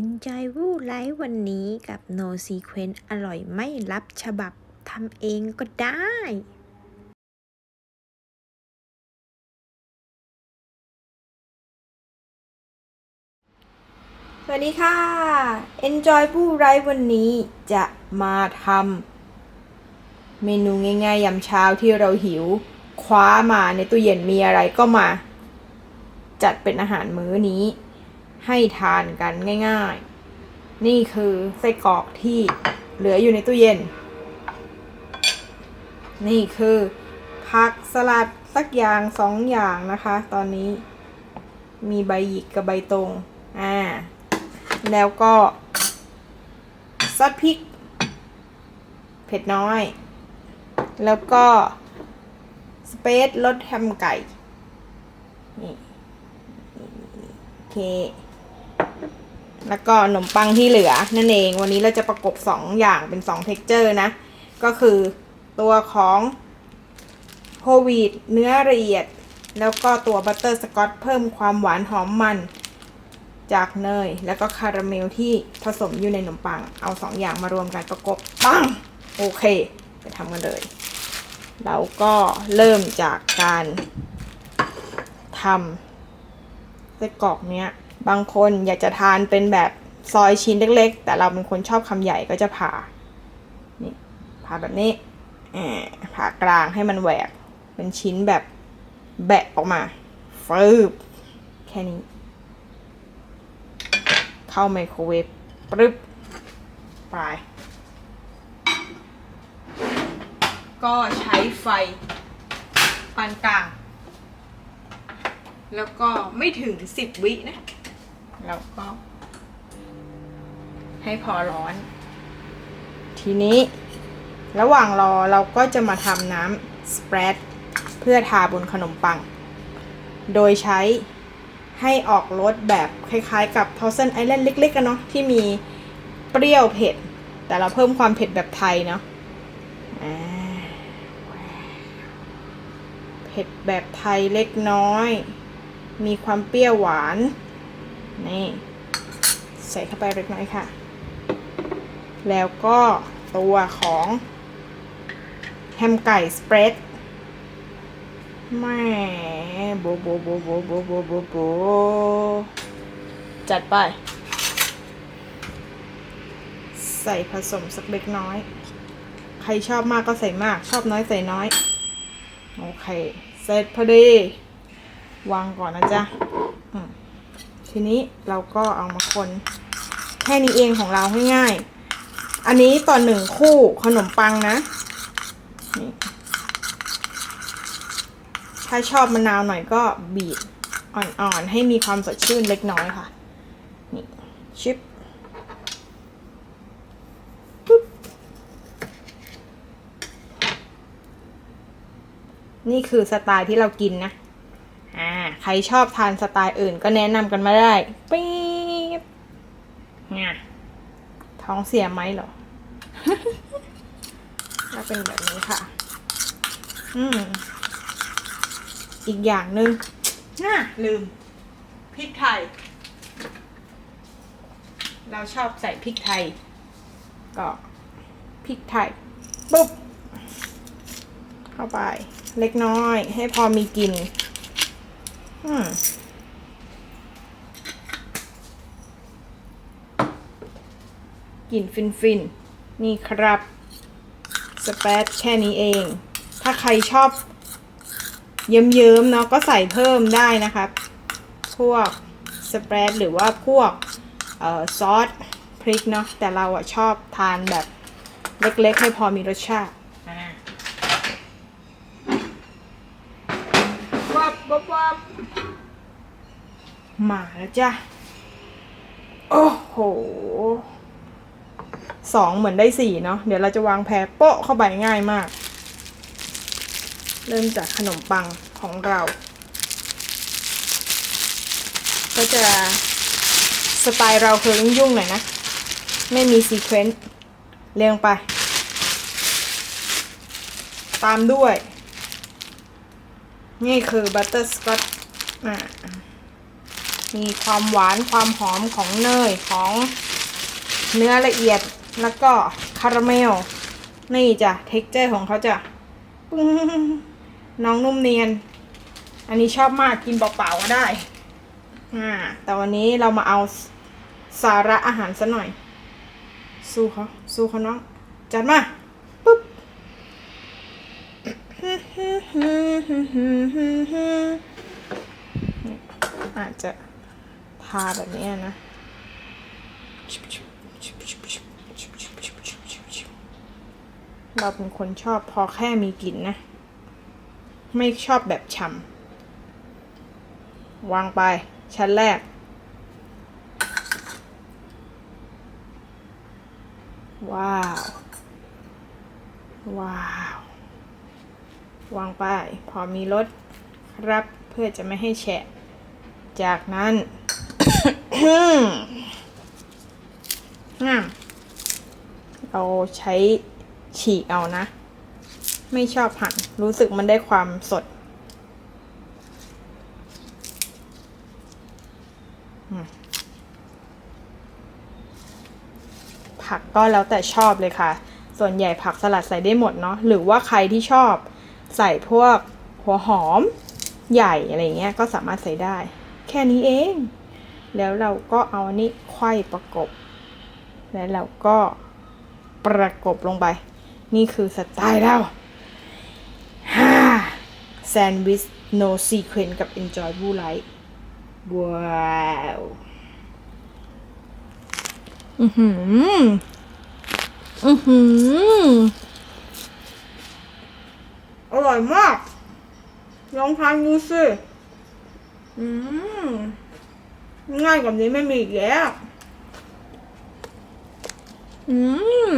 Enjoy วูไลฟ์วันนี้กับ No Sequence อร่อยไม่รับฉบับทำเองก็ได้สวัสดีค่ะ Enjoy ผู้ไร้วันนี้จะมาทำเมนูง่ายๆยามเช้าที่เราหิว คว้ามาในตู้เย็นมีอะไรก็มา จัดเป็นอาหารมื้อนี้ ให้ทานกันง่าย ๆ นี่คือไส้กรอกที่เหลืออยู่ในตู้เย็น นี่คือผักสลัดสักอย่างสองอย่างนะคะ ตอนนี้มีใบหยิกกับใบตรงอ่าแล้วก็ซอสพริก เผ็ดน้อย แล้วก็สเปซรสแฮมไก่นี่โอเค แล้วก็ขนมปังที่เหลือนั่นเอง วันนี้เราจะประกบสองอย่างเป็นสองเท็กเจอร์นะ ก็คือตัวของโฮวีตเนื้อละเอียด แล้วก็ตัวบัตเตอร์สกอตเพิ่มความหวานหอมมันจากเนย แล้วก็คาราเมลที่ผสมอยู่ในขนมปัง เอาสองอย่างมารวมกันประกบปังโอเค ไปทำกันเลยเราก็เริ่มจากการทำไส้กรอกเนี้ย บางคนอยากจะทานเป็นแบบซอยชิ้นเล็กๆ แต่เราเป็นคนชอบคำใหญ่ก็จะผ่า นี่ผ่าแบบนี้ผ่ากลางให้มันแหวก เป็นชิ้นแบบแบะออกมาฟืบแค่นี้ เข้าไมโครเวฟปึ๊บไปก็ใช้ไฟปานกลาง แล้วก็ไม่ถึงสิบวินะ แล้วก็ ให้พอร้อน ทีนี้ ระหว่างรอเราก็จะมาทำน้ำสเปรดเพื่อทาบนขนมปัง โดยใช้ให้ออกรสแบบคล้ายๆ กับ Thousand Island เล็กๆกันเนาะที่มีเปรี้ยวเผ็ด แต่เราเพิ่มความเผ็ดแบบไทยเนาะเผ็ดแบบไทยเล็กน้อย มีความเปรี้ยวหวาน นี่ใส่เข้าไปเล็กน้อยค่ะ แล้วก็ตัวของแฮมไก่สเปรดแม่โบโบโบโบโบโบโบโบจัดไป ใส่ผสมสักเล็กน้อย ใครชอบมากก็ใส่มาก ชอบน้อยใส่น้อย โอเค เสร็จพอดี วางก่อนนะจ๊ะอืม ทีนี้เราก็เอามาคนแค่นี้เองของเราง่ายๆ อันนี้ต่อหนึ่งคู่ขนมปังนะถ้าชอบมะนาวหน่อยก็บีบอ่อนๆ ให้มีความสดชื่นเล็กน้อยค่ะ นี่ชิปนี่คือสไตล์ที่เรากินนะ ใครชอบทานสไตล์อื่นก็แนะนำกันมาได้ปี๊บเนี่ยท้องเสียไหมเหรอก็เป็นแบบนี้ค่ะ อืม อีกอย่างหนึ่งน่าลืม พริกไทย เราชอบใส่พริกไทย ก็พริกไทย ปุ๊บ เข้าไป เล็กน้อย ให้พอมีกลิ่น อืมกลิ่นฟินฟินๆนี่ครับ สเปซแค่นี้เอง ถ้าใครชอบ เยิ้มๆเนาะก็ใส่เพิ่มได้นะครับ พวกสเปรดหรือว่าพวกออซอสพริกเนาะแต่เราอะชอบทานแบบเล็กๆ ให้พอมีรสชาติ มาแล้วจ้ะ โอ้โหสองเหมือนได้สี่เนาะเดี๋ยวเราจะวางแพรโป๊ะเข้าไปง่ายมาก เริ่มจากขนมปังของเรา ก็จะสไตล์เราคือยุ่งๆหน่อยนะ ไม่มีซีเควนต์เรียงไป ตามด้วย นี่คือบัตเตอร์สกอตอ่า มีความหวานความหอมของเนยของเนื้อละเอียดแล้วก็คาราเมล นี่จ้ะเท็กเจอร์ของเขาจะปึ้งน้องนุ่มเนียน อันนี้ชอบมากกินเปล่าๆก็ได้อ่าแต่วันนี้เรามาเอาสาระอาหารซะหน่อย สู้เขาสู้เขาน้อง จัดมาปุ๊บอาจจะาแบบนี้นะ เราเป็นคนชอบพอแค่มีกลิ่นนะ ไม่ชอบแบบฉ่ำวางไป ชั้นแรก ว้าว ว้าว วางไป พอมีรสครับเพื่อจะไม่ให้แฉะจากนั้น งามเราใช้ฉีกเอานะ ไม่ชอบหั่นรู้สึกมันได้ความสดผักก็แล้วแต่ชอบเลยค่ะ ส่วนใหญ่ผักสลัดใส่ได้หมดเนาะ หรือว่าใครที่ชอบใส่พวกหัวหอมใหญ่อะไรเงี้ยก็สามารถใส่ได้ แค่นี้เอง แล้วเราก็เอาอันนี้ไขว้ประกบ แล้วเราก็ประกบลงไป นี่คือสไตล์เราฮ่าแซนด์วิช no sequence กับ enjoy blue light ว้าวอือหืออือหืออร่อยมาก ลองทานดูสิ อืม ง่ายกว่านี้ไม่มีอีกแล้วอืม